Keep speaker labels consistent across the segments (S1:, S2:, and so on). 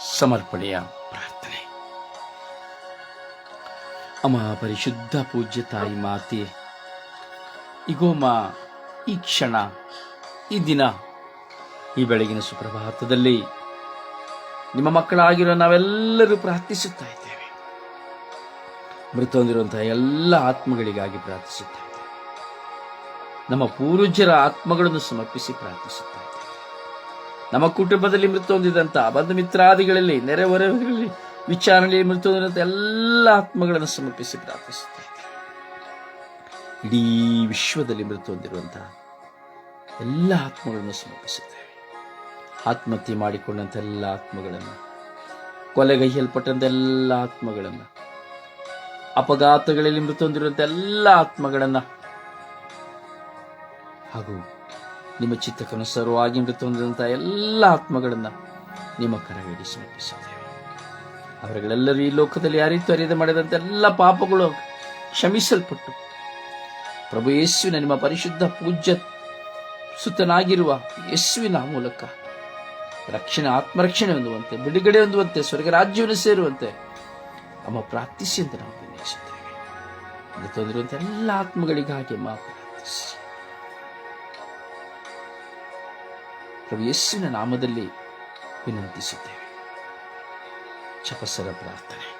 S1: ಸಮರ್ಪಣೆಯ ಪ್ರಾರ್ಥನೆ. ಅಮ್ಮ ಪರಿಶುದ್ಧ ಪೂಜ್ಯ ತಾಯಿ ಮಾತೆ ಇಗೋಮ ಈ ಕ್ಷಣ, ಈ ದಿನ, ಈ ಬೆಳಗಿನ ಸುಪ್ರಭಾತದಲ್ಲಿ ನಿಮ್ಮ ಮಕ್ಕಳಾಗಿರೋ ನಾವೆಲ್ಲರೂ ಪ್ರಾರ್ಥಿಸುತ್ತಾ ಇದ್ದೇವೆ. ಮೃತ ಹೊಂದಿರುವಂತಹ ಎಲ್ಲ ಆತ್ಮಗಳಿಗಾಗಿ ಪ್ರಾರ್ಥಿಸುತ್ತಾ ಇದ್ದೇವೆ. ನಮ್ಮ ಪೂರ್ವಜರ ಆತ್ಮಗಳನ್ನು ಸಮರ್ಪಿಸಿ ಪ್ರಾರ್ಥಿಸುತ್ತಾ ನಮ್ಮ ಕುಟುಂಬದಲ್ಲಿ ಮೃತ ಹೊಂದಿದಂಥ ಬಂಧು ಮಿತ್ರಾದಿಗಳಲ್ಲಿ ನೆರೆಹೊರೆಗಳಲ್ಲಿ ವಿಚಾರಣೆಯಲ್ಲಿ ಮೃತ ಹೊಂದಿದಂತಹ ಎಲ್ಲ ಆತ್ಮಗಳನ್ನು ಸಮರ್ಪಿಸಿ ಪ್ರಾರ್ಥಿಸುತ್ತೇವೆ. ಇಡೀ ವಿಶ್ವದಲ್ಲಿ ಮೃತ ಹೊಂದಿರುವಂತಹ ಎಲ್ಲ ಆತ್ಮಗಳನ್ನು ಸಮರ್ಪಿಸುತ್ತೇವೆ. ಆತ್ಮಹತ್ಯೆ ಮಾಡಿಕೊಂಡಂತ ಎಲ್ಲ ಆತ್ಮಗಳನ್ನು ಕೊಲೆಗೈಯಲ್ಪಟ್ಟಂಥ ಎಲ್ಲ ಆತ್ಮಗಳನ್ನು, ಅಪಘಾತಗಳಲ್ಲಿ ಮೃತ ಹೊಂದಿರುವಂಥ ಎಲ್ಲ ಆತ್ಮಗಳನ್ನು ಹಾಗೂ ನಿಮ್ಮ ಚಿತ್ತಕ್ಕನುಸಾರವಾಗಿ ಮೃತ ಹೊಂದಿದಂಥ ಎಲ್ಲ ಆತ್ಮಗಳನ್ನು ನಿಮ್ಮ ಕರವೇಡಿ ಸಮರ್ಪಿಸುತ್ತೇವೆ. ಅವರುಗಳೆಲ್ಲರೂ ಈ ಲೋಕದಲ್ಲಿ ಯಾರಿತ್ತು ಅರಿಯದೆ ಮಾಡಿದಂಥ ಎಲ್ಲ ಪಾಪಗಳು ಕ್ಷಮಿಸಲ್ಪಟ್ಟು ಪ್ರಭು ಯೇಸುವಿನ ನಿಮ್ಮ ಪರಿಶುದ್ಧ ಪೂಜ್ಯ ಸುತನಾಗಿರುವ ಯೇಸುವಿನ ಮೂಲಕ ರಕ್ಷಣೆ, ಆತ್ಮರಕ್ಷಣೆ ಹೊಂದುವಂತೆ, ಬಿಡುಗಡೆ ಹೊಂದುವಂತೆ, ಸ್ವರ್ಗ ರಾಜ್ಯವನ್ನು ಸೇರುವಂತೆ ಅಮ್ಮ ಪ್ರಾರ್ಥಿಸಿ ಅಂತ ನಾವು ಹೊಂದಿರುವಂಥ ಎಲ್ಲ ಆತ್ಮಗಳಿಗಾಗಿ ಮಾತ್ರ ಪ್ರಾರ್ಥಿಸಿ. ಪ್ರಭು ಯೇಸುವಿನ ನಾಮದಲ್ಲಿ ವಿನಂತಿಸುತ್ತೇವೆ. ಚಪಸರ ಪ್ರಾರ್ಥನೆ.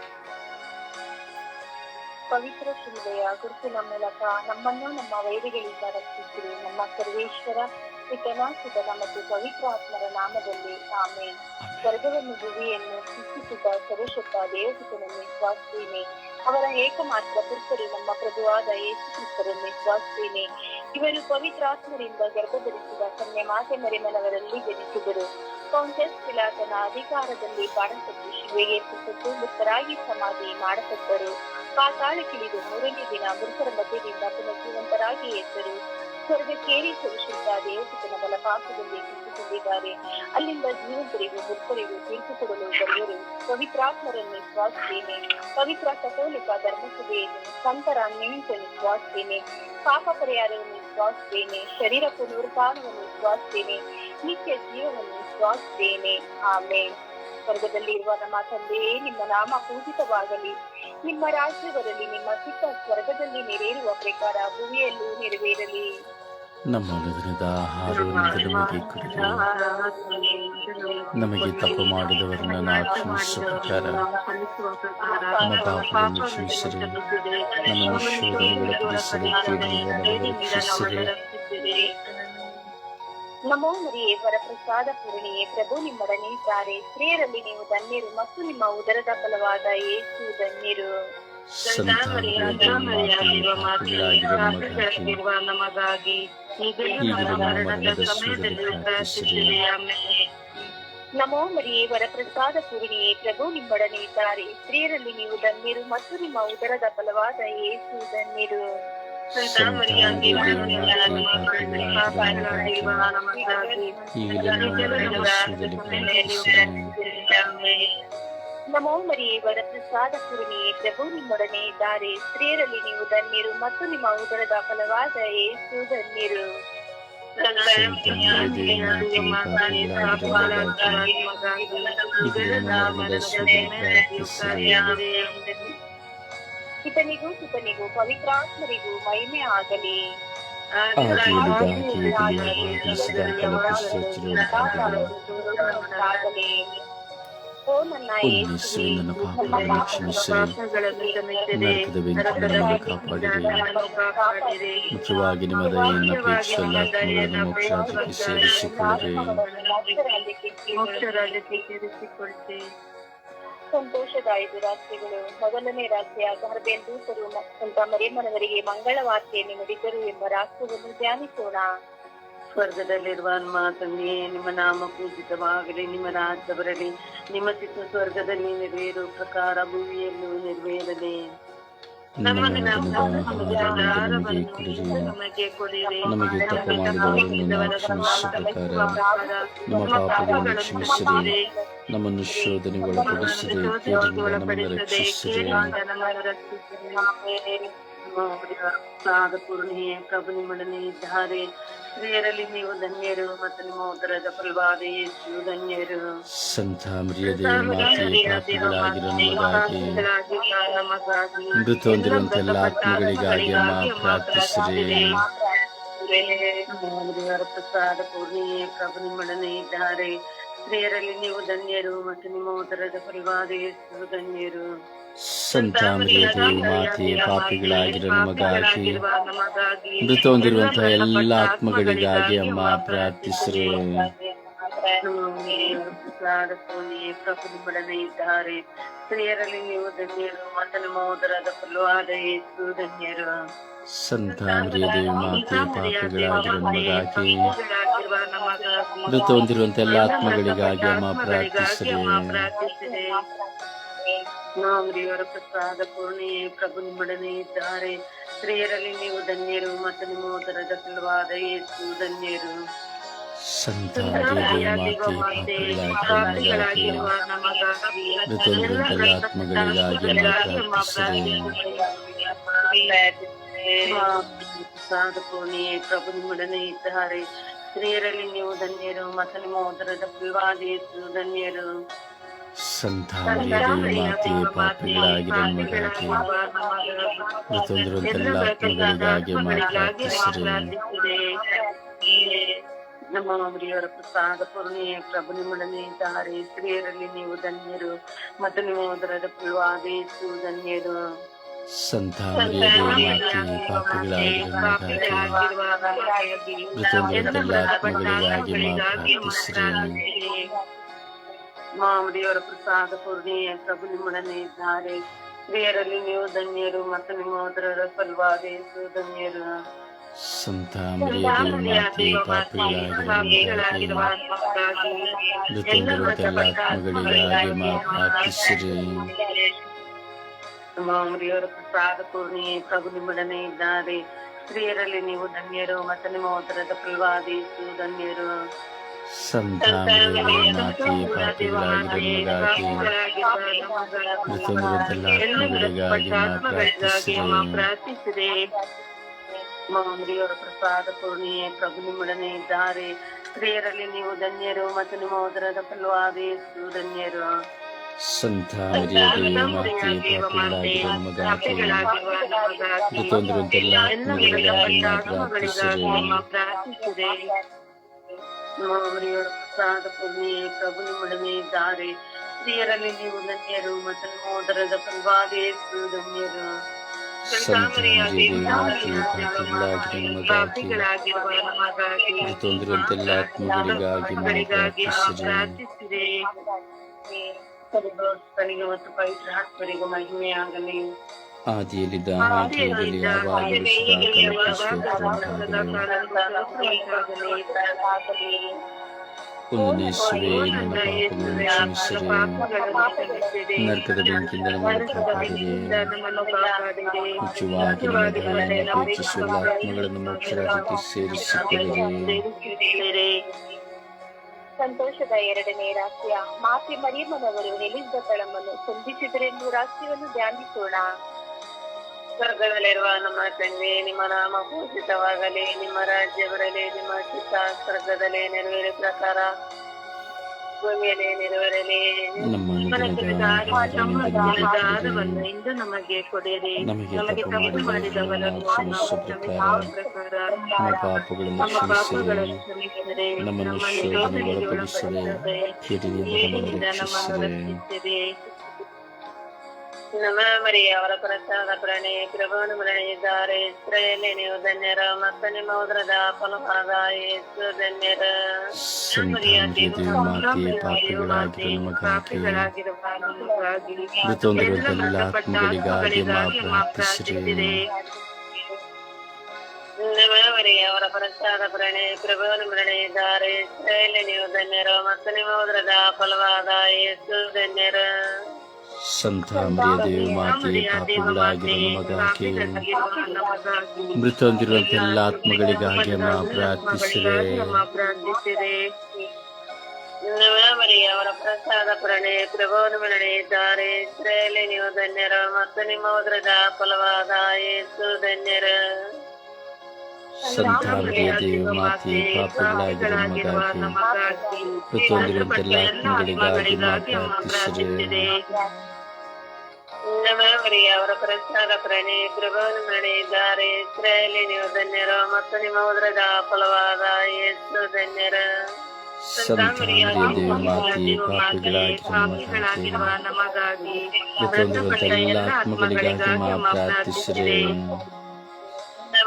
S2: ಪವಿತ್ರ ಶಿಲುಬೆಯ ಗುರುತಿನ ಮೂಲಕ ನಮ್ಮನ್ನು ನಮ್ಮ ವೈರಿಗಳಿಂದ ರಕ್ಷಿಸಿರಿ. ನಮ್ಮ ಸರ್ವೇಶ್ವರ ಪಿತನ ಪವಿತ್ರಾತ್ಮರ ಮತ್ತು ಪವಿತ್ರ ಆತ್ಮರ ನಾಮದಲ್ಲಿ ಆಮೆ ಸ್ವರ್ಗವನ್ನು ಭುವಿಯನ್ನು ಸೃಷ್ಟಿಸಿದ ಸರ್ವಶಕ್ತ ದೇವಸುತನನ್ನು ವಿಶ್ವಾಸಿಸುತ್ತೇನೆ. ಅವರ ಏಕಮಾತ್ರ ಪುರುಷರು, ನಮ್ಮ ಪ್ರಭುವಾದ ಯೇಸು ಕ್ರಿಸ್ತರನ್ನು ವಿಶ್ವಾಸಿಸುತ್ತೇನೆ. ಇವರು ಪವಿತ್ರಾತ್ಮರಿಂದ ಗರ್ಭಧರಿಸಿದ ಕನ್ಯೆ ಮಾತೆ ಮರಿಮನವರಲ್ಲಿ ಜನಿಸಿದರು. ಕಾಂಗ್ರೆಸ್ ಇಲಾಖನ ಅಧಿಕಾರದಲ್ಲಿ ಕಾಣಿಸಿದ್ದು ಶಿವೆಗೆ ಮುಕ್ತರಾಗಿ ಸಮಾಧಿ ಮಾಡಲ್ಪಟ್ಟರು. ಪಾತಾಳಕ್ಕಿಳಿದು ಮೂರನೇ ದಿನ ಮೃತರ ಮಧ್ಯದಿಂದ ಪುನರ್ಜೀವಂತರಾಗಿ ಎದ್ದರು. ಸ್ವರ್ಗಕ್ಕೇರಿ ಸುರಕ್ಷಿತ ದೇವಸುತನ ಬಲಪಾಕದಲ್ಲಿ ಕುಳಿತುಕೊಂಡಿದ್ದಾರೆ ಅಲ್ಲಿಂದ ಜೀವಂತರಿಗೂ ಮೃತರಿಗೂ ತೀರ್ಪು ಬರುವರು ಪವಿತ್ರಾತ್ಮರನ್ನು ಶ್ವಾಸಿದ್ದೇನೆ ಪವಿತ್ರ ಕಥೋಲಿಕ ಧರ್ಮಸಭೆಯನ್ನು ಸಂತರ ನೇಮಿಸಲು ವಿಶ್ವಾಸಿಸುತ್ತೇನೆ ಪಾಪ ಪರಿಹಾರವನ್ನು ವಿಶ್ವಾಸಿಸುತ್ತೇನೆ ಶರೀರ ಪುನರುತ್ಥಾನವನ್ನು ವಿಶ್ವಾಸಿಸುತ್ತೇನೆ ನಿತ್ಯ ಜೀವವನ್ನು ವಿಶ್ವಾಸಿಸುತ್ತೇನೆ ಆಮೇಲೆ ಸ್ವರ್ಗದಲ್ಲಿ ಇರುವ ನಮ್ಮ ತಂದೆಯೇ ನಿಮ್ಮ ನಾಮ ಪೂಜಿತವಾಗಲಿ. ನಿಮ್ಮ ರಾಜ್ಯ ಬರಲಿ, ನಿಮ್ಮ ಚಿಕ್ಕ ಸ್ವರ್ಗದಲ್ಲಿ ನೆರೆಯಿರುವ ಪ್ರಕಾರ ಭೂಮಿಯಲ್ಲೂ ನೆರವೇರಲಿ.
S1: ನಮ್ಮ ಅನುದಿನದ ಆಹಾರವನ್ನು ನಮಗೆ ಕುಡಿದು ನಮಗೆ ತಪ್ಪು ಮಾಡಿದವರನ್ನ ಕ್ಷಮಿಸುವ ಪ್ರಕಾರ, ನಮ್ಮ ಪಾಪವನ್ನು ಕ್ಷಮಿಸಿರಿ. ನಮ್ಮನ್ನು ಶೋಧನೆಗಳ ಕೇಳಿರುವ ರಕ್ಷಿಸಿರಿ.
S2: ನಮೋ ಮರಿಯೇ ವರಪ್ರಸಾದ ಪೂರ್ಣಿಯೇ ಪ್ರಭು ನಿಮ್ಮೊಡನೆ ಇದ್ದಾರೆ. ಸ್ತ್ರೀಯರಲ್ಲಿ ನೀವು ಧನ್ಯರು ಮತ್ತು ನಿಮ್ಮ ಉದರದ ಫಲವಾದ ಏಸು ಧನ್ಯರು.
S1: ಸಂತ ಪಾಪಿಗಳಾಗಿರುವ ನಮಗಾಗಿ ಈಗಲೂ ಮರಣದ ಸಮಯದಲ್ಲಿ ಪ್ರಾರ್ಥಿಸಿರಿ
S2: ನಮೋ ಮರಿಯೇ ವರಪ್ರಸಾದ ಪೂರ್ಣಿಯೇ ಪ್ರಭು ನಿಮ್ಮೊಡನೆ ಇದ್ದಾರೆ ಸ್ತ್ರೀಯರಲ್ಲಿ ನೀವು ಧನ್ಯರು ಮತ್ತು ನಿಮ್ಮ ಉದರದ ಫಲವಾದ ಏಸು ಧನ್ಯರು
S1: ಸಂತ ಮರಿಯದ ಪಾಪಿಗಳಾಗಿರುವ ನಮಗಾಗಿ ಈಗಲೂ ನಮ್ಮ ಮರಣದ ಸಮಯದಲ್ಲಿ ಪ್ರಾರ್ಥಿಸಿರಿ
S2: ನಮೋ ಮರಿಯೇ ವರಪ್ರಸಾದ ಪೂರ್ಣಿಯೇ ಪ್ರಭು ನಿಮ್ಮೊಡನೆ ಇದ್ದಾರೆ ಸ್ತ್ರೀಯರಲ್ಲಿ ನೀವು ಧನ್ಯರು ಮತ್ತು ನಿಮ್ಮ ಉದರದ ಫಲವಾದ ಯೇಸು ಧನ್ಯರು ಪಿತನಿಗೂ ಸುತನಿಗೂ ಪವಿತ್ರಾತ್ಮರಿಗೂ ಮಹಿಮೆ ಆಗಲಿ ಆಗಲಿ ಓ ನನ್ನ
S1: ಪಾಪಗಳನ್ನು ಕ್ಷಮಿಸಿರಿ ನರಕದ ಬೆಂಕಿಯಿಂದ ಕಾಪಾಡಿರಿ ಮುಖ್ಯವಾಗಿ ನಿಮ್ಮ ದಯೆಯನ್ನು ಎಲ್ಲ ಆತ್ಮಗಳನ್ನು ಮೋಕ್ಷರಾಜ್ಯಕ್ಕೆ ಸೇರಿಸಿಕೊಳ್ಳಿರಿ
S2: ಸಂತೋಷದ ಐದು ರಾತ್ರಿಗಳು. ಮೊದಲನೇ ರಾತ್ರಿಯ ಗರ್ಭೆನ್ ದೂತರು ಸಂತ ಮರಿಯಮ್ಮನವರಿಗೆ ಮಂಗಳವಾರ್ತೆಯನ್ನು ನುಡಿದರು ಎಂಬ ರಾಷ್ಟ್ರವನ್ನು ಧ್ಯಾನಿಸೋಣ.
S3: ಸ್ವರ್ಗದಲ್ಲಿರುವ ತಂದೆಯೇ ನಿಮ್ಮ ನಾಮ ಪೂಜಿತವಾಗಲಿ ನಿಮ್ಮ ರಾಜ್ಯ ಬರಲಿ ನಿಮ್ಮ ಚಿತ್ತ ಸ್ವರ್ಗದಲ್ಲಿ ನೆರವೇರುವ ಪ್ರಕಾರ ಭೂಮಿಯಲ್ಲೂ ನೆರವೇರಲಿ.
S1: ನಮಗೆ ಕೊಡಿರಿ. ನಮಗೆ ತಪ್ಪು ಮಾಡಿದವರನ್ನು ನಾವು ಪ್ರಕಾರ ನಿಮ್ಮ ಪಾಪಗಳನ್ನು ಕ್ಷಮಿಸಿರಿ. ನಮ್ಮನ್ನು ಶೋಧನೆ ಒಳಪಡಿಸಿದೆ ಕೇಳಿಂದ ನಮ್ಮನ್ನು ರಕ್ಷಿಸಿರಿ.
S3: ಸಾದ ಪೂರ್ಣಿಯೇ ಪ್ರಭು ನಿಮ್ಮೊಡನೆ ಇದ್ದಾರೆ ಸ್ತ್ರೀಯರಲ್ಲಿ ನೀವು ಧನ್ಯರು ಮತ್ತು ನಿಮ್ಮ ಉದರದ ಫಲವಾದ ಯೇಸು ಧನ್ಯರು.
S1: ಸಂತ ನಮಗಾಗಿ
S3: ನಮಗಾಗಿ
S1: ಮೃತ ಹೊಂದಿರುವಂತ ಎಲ್ಲ ಆತ್ಮಗಳಿಗಾಗಿ ಅಮ್ಮ ಪ್ರಾರ್ಥಿಸಿರಿ.
S3: ಪ್ರಸಾದ ಪೂರ್ಣಿಯೇ ಪ್ರಭು ನಿಮ್ಮೊಡನೆ ಇದ್ದಾರೆ ಸ್ತ್ರೀಯರಲ್ಲಿ ನೀವು ಧನ್ಯರು ಮತ್ತು ನಿಮ್ಮ ಉದರದ ಫಲವಾದ ಯೇಸು ಧನ್ಯರು.
S1: ಸಂತ ದೇವಿ ಮಾತೆ ಪಾಪಿಗಳಾಗಿರೋ ನಮಗಾಗಿ ಮೃತ ಹೊಂದಿರುವಂತಹ ಎಲ್ಲ ಆತ್ಮಗಳಿಗಾಗಿ ಅಮ್ಮ ಪ್ರಾರ್ಥಿಸಿರು.
S3: ಪ್ರಭು ದೇವಿ ಇದ್ದಾರೆ ಸ್ತ್ರೀಯರಲ್ಲಿ ನೀವು ಧನ್ಯರು ಮತ್ತು ನಿಮ್ಮ ಉದರದ ಫಲವಾದ ಯೇಸು ಧನ್ಯರು
S1: ಸಂತಾಮರಿಯ ಮರಿಯದೇ ಮಾತೆ ಪಾಪಿಗಳಾಗಿರೋ ನಮಗಾಗಿ ಮೃತ ಎಲ್ಲ ಆತ್ಮಗಳಿಗಾಗಿ ಅಮ್ಮ ಪ್ರಾರ್ಥಿಸಿರಿ.
S3: ಪ್ರಾರ್ಥಿಸಿದೆ ನಾಮರಿಯವರ ಪ್ರಸಾದ ಪೂರ್ಣಿಯೇ ಪ್ರಭು ನಿಮ್ಮೊಡನೆ ಇದ್ದಾರೆ. ಸ್ತ್ರೀಯರಲ್ಲಿ ನೀವು ಧನ್ಯರು ಮತ್ತು ನಿಮ್ಮ ಉದರದ ಫಲವಾದ ಯೇಸು ಧನ್ಯರು. ಪೂರ್ಣಿಯೇ ಪ್ರಭು ನಿಮ್ಮೊಡನೆ ಇದ್ದಾರೆ. ಸ್ತ್ರೀಯರಲ್ಲಿ ನೀವು ಧನ್ಯರು ಮತ್ತು ನಿಮ್ಮ ಉದರದ ಫಲವಾದ ಯೇಸು ಧನ್ಯರು.
S1: ಸಂತ ಮಾತೆಯೇ ಮಾತೆ ಪಾಪಿಗಳಾಗಿರೋ ಆತ್ಮಗಳಿಗಾಗಿ
S3: ನಮ್ಮ ಪ್ರಸಾದ ಪೂರ್ಣಿಯ ಪ್ರಭು ನಿಮ್ಮೊಡನೆ ಇದ್ದಾರೆ ಸ್ತ್ರೀಯರಲ್ಲಿ ನೀವು ಧನ್ಯರು ಮತ್ತು ನಿಮ್ಮ ಉದರದ ಫಲವಾದ ಯೇಸು ಧನ್ಯರು
S1: ಸಂತಾನೀಯ ಪಾಪಿಗಳಾಗಿರೋ ಆತ್ಮಗಳಿಗಾಗಿ
S3: ಮಾಮರಿಯವರ ಪ್ರಸಾದ ಪೂರ್ಣಿಯೇ ಪ್ರಭು ನಿಮ್ಮೊಡನೆ ಇದ್ದಾರೆ? ಸ್ತ್ರೀಯರಲ್ಲಿ ನೀವು ಧನ್ಯರು ಮತ್ತು ನಿಮ್ಮ ಉದರದ ಫಲವಾದ ಯೇಸು ಧನ್ಯರು.
S1: ಸಂತ
S3: ಮಾಮರಿಯವರ ಪ್ರಸಾದ ಪೂರ್ಣಿಯೇ ಪ್ರಭು ನಿಮ್ಮೊಡನೆ ಇದ್ದಾರೆ? ಸ್ತ್ರೀಯರಲ್ಲಿ ನೀವು ಧನ್ಯರು ಮತ್ತು ನಿಮ್ಮ ಉದರದ ಫಲವಾದ ಯೇಸು ಧನ್ಯರು.
S1: ಸಂತ ಮರಿಯದೇ ಮಾತೆ ಪಾಪಿಗಳಾಗಿರೋ ನಮಗಾಗಿ ಮೃತ ಹೊಂದಿರುವಂತ ಎಲ್ಲ ಆತ್ಮಗಳಿಗಾಗಿ
S3: ಪ್ರಾರ್ಥಿಸಿದೆ. ಮಾಮರಿಯವರ ಪ್ರಸಾದ ಪೂರ್ಣಿಯೇ ಪ್ರಭು ನಿಮ್ಮೊಡನೆ ಇದ್ದಾರೆ. ಸ್ತ್ರೀಯರಲ್ಲಿ ನೀವು ಧನ್ಯರು ಮತ್ತು ನಿಮ್ಮ ಉದರದ ಫಲವಾದಿ ಧನ್ಯರು.
S1: ಸಂತ ಮರಿಯದೇ ಮಾತೆ ಪಾಪಿಗಳಾಗಿರೋ ನಮಗಾಗಿ ಆತ್ಮಗಳಿಗಾಗಿ
S3: ಪ್ರಾರ್ಥಿಸಿದೆ. ಮಾಮರಿಯವರ ಪ್ರಸಾದ ಪೂರ್ಣಿಯೇ ಪ್ರಭು ನಿಮ್ಮೊಡನೆ ಇದ್ದಾರೆ ಸ್ತ್ರೀಯರಲ್ಲಿ ನೀವು ಧನ್ಯರು ಮತ್ತು ಮೋದರದ ಉದರದ ಫಲವಾದ ಯೇಸು ಧನ್ಯರು
S1: ಎಲ್ಲ ಆತ್ಮಗಳಿಗಾಗಿ
S3: ಸರ್ವೋತ್ತನಿಗೆ ಮತ್ತು ಪವಿತ್ರ ಆತ್ಮರಿಗೂ ಮಹಿಮೆಯಾಗಲಿ.
S1: ಆದಿಯಲ್ಲಿದ್ದ ಹಾಗೆಯಲ್ಲಿ ಯಾವಾಗಲೂ ಒಂದು ಯೇಸುವೆ ನನ್ನ ಪಾಪಗಳನ್ನು ಕ್ಷಮಿಸಿರಿ ನರಕದ ಬೆಂಕಿಯಿಂದ ನಮ್ಮನ್ನು ಕಾಪಾಡಿರಿ ಮುಚ್ಚುವಾಗಿ ನಿಮ್ಮ ದಯೆಯನ್ನು ಅಪೇಕ್ಷಿಸುವ ಆತ್ಮಗಳನ್ನು ಮೋಕ್ಷರಾಜ್ಯಕ್ಕೆ ಸೇರಿಸಿಕೊಳ್ಳಿರಿ
S2: ಸಂತೋಷದ ಎರಡನೇ ರಹಸ್ಯ ಮಾತೆ ಮರಿಯಮ್ಮನವರು ಎಲಿಜಬೆತಳಮ್ಮನ್ನು ಸಂಧಿಸಿದರೆಂದು ರಹಸ್ಯವನ್ನು ಧ್ಯಾನಿಸೋಣ
S3: ಸ್ವರ್ಗದಲ್ಲಿರುವ ನಮ್ಮ ತಂದೆ ನಿಮ್ಮ ನಾಮ ಪೂಜಿತವಾಗಲಿ ನಿಮ್ಮ ರಾಜ್ಯ ಬರಲಿ ನಿಮ್ಮ ಚಿತ್ತ ಸ್ವರ್ಗದಲ್ಲಿ ನೆರವೇರಿದ ಪ್ರಕಾರ ಭೂಮಿಯಲ್ಲಿ ನೆರವೇರಲಿ. ಆಹಾರವನ್ನು ಇಂದು ನಮಗೆ ಕೊಡಿರಿ.
S1: ನಮಗೆ ತಪ್ಪು ಮಾಡಿದವರನ್ನು ನಮ್ಮ ಪಾಪಗಳನ್ನು ನಮ್ಮನ್ನು
S3: ನಮ್ಮನ್ನು
S1: ಶೋಧನೆಗೆ
S3: ಶೋಧನೆಗೆ
S1: ಒಳಪಡಿಸದೆ
S3: ಒಳಪಡಿಸದೆ
S1: ನಮ್ಮನ್ನು
S3: ಕೀಡಿನಿಂದ ನಮ್ಮನ್ನು
S1: ರಕ್ಷಿಸಿರಿ
S3: ರಕ್ಷಿಸಿರಿ ನಮ್ಮ ಮರಿ ಅವರ ಪ್ರಸಾದ ಪ್ರಾಣಿ ಪ್ರಭುವನ್ನು ಮರಣಿದ್ದಾರೆ ಇಸ್ರಾಯೇಲಿ ನೀವು ಧನ್ಯರ ಮತ್ತು ನಿಮ್ಮ ಉದರದ ಫಲವಾದ ಯೇಸು ಧನ್ಯರ
S1: ಸಂತ ಮರಿಯದೇ ಮಾತೆ ಪಾಪಿಗಳಾಗಿರೋ ನಮಗಾಗಿ ಮೃತ ಹೊಂದಿರುವಂತ ಎಲ್ಲ ಆತ್ಮಗಳಿಗಾಗಿ ಅಮ್ಮ ಪ್ರಾರ್ಥಿಸಿರಿ
S3: ನಮ್ಮವರಿ ಅವರ ಪ್ರಸಾದ ಪ್ರಾಣಿ ಪ್ರಭುವನ್ನು ಮರಣಿದ್ದಾರೆ ಇಸ್ರಾಯೇಲಿ ನೀವು ಧನ್ಯರು ಮತ್ತು ನಿಮ್ಮ ಉದರದ ಫಲವಾದ ಯೇಸು ಧನ್ಯರ
S1: ಸಂತ ಮರಿಯದೇ ಮಾತೆ ಪಾಪಿಗಳಾಗಿರೋ ನಮಗಾಗಿ ಮೃತ ಹೊಂದಿರುವಂತ ಎಲ್ಲ ಆತ್ಮಗಳಿಗಾಗಿ ಅಮ್ಮ
S3: ಪ್ರಾರ್ಥಿಸಿದೆ ಮರಿಯ ಅವರ ಪ್ರಸಾದ ಪ್ರಣೆ ಪ್ರಭುವನ್ನು ಮೆರಣಿದ್ದಾರೆ ಇಸ್ರೇಲಿ ನೀವು ಧನ್ಯರು ಮತ್ತು ನಿಮ್ಮ ಉದ್ರದ ಫಲವಾದ ಯೇಸು ಧನ್ಯರು.
S1: ಸಂತ ಮರಿಯ ದೇವ ಮಾತೆ ಪಾಪಗಳಾಗಿರುವ ನಮಗಾಗಿ ಪ್ರತಿಯೊಂದಿರುವಂತೆಲ್ಲ ಆತ್ಮಗಳಿಗಾಗಿ ಮಾತ್ರ ಪ್ರಾರ್ಥಿಸಿರಿ
S3: ನಮ ಮರಿಯ ಅವರ ಪ್ರಸಾದ ಪ್ರಣೆ ಪ್ರಭುವನ್ನು ಮೆರಣಿದ್ದಾರೆ ಇಸ್ರೇಲಿ ನೀವು ಧನ್ಯರು ಮತ್ತು ನಿಮ್ಮ ಉದರದ ಫಲವಾದ ಯೇಸು ಧನ್ಯರು
S1: ಸಂತ ಮರಿಯ ದೇವ ಮಾತೆ ಪಾಪಗಳಾಗಿರುವ ನಮಗಾಗಿ ಪ್ರತಿಯೊಂದಿರುವಂತೆಲ್ಲ ಆತ್ಮಗಳಿಗಾಗಿ ಮಾತ್ರ